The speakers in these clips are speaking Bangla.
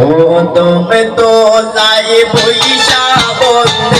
কদমে তো লাই বৈশা বন্ধে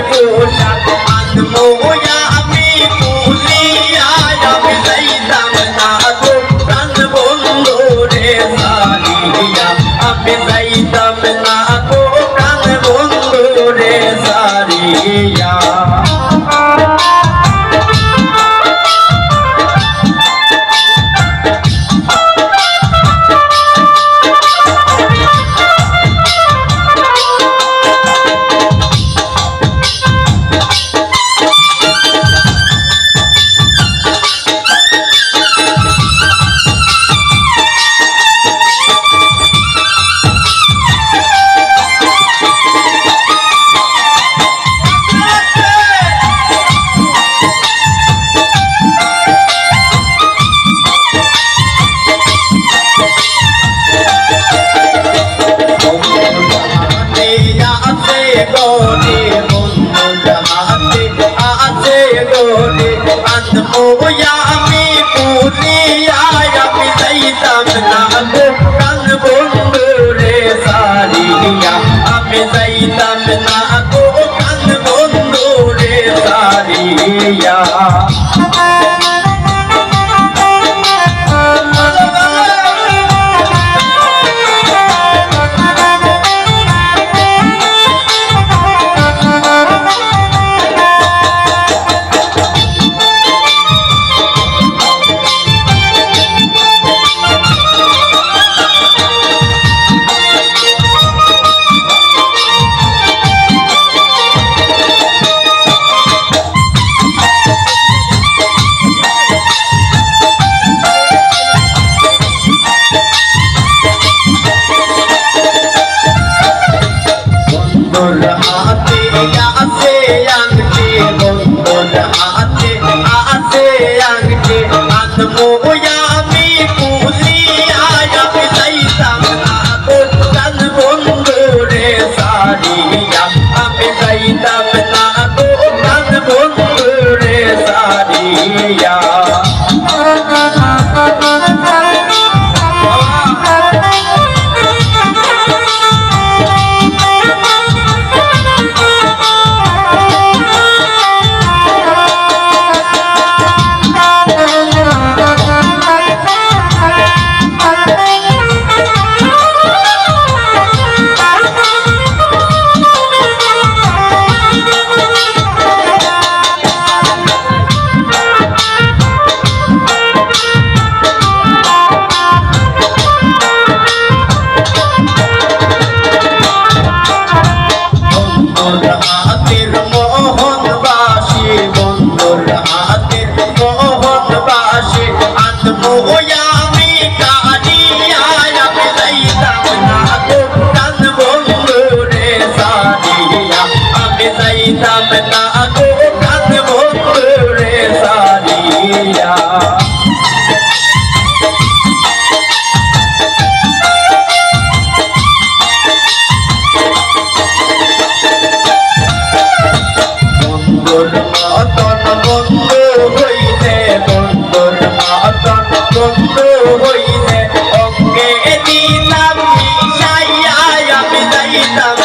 भूला अनमोया আমি ভুলিয়া আমি যাইতাম না গো প্রাণ বন্ধু রে সারিয়া আমি যাইতাম না গোটে বন্ধু জামাতে আছে গোটে আনমোয়া আমি পুনিয়া আমি যাইতাম না কান বন্ধু রে সারিয়া আমি যাইতাম না পেলাম না গো কাজ বন্ধুরে সারিয়া। হইলে অঙ্গে দিলাম মিলাইয়া আমি যাইতাম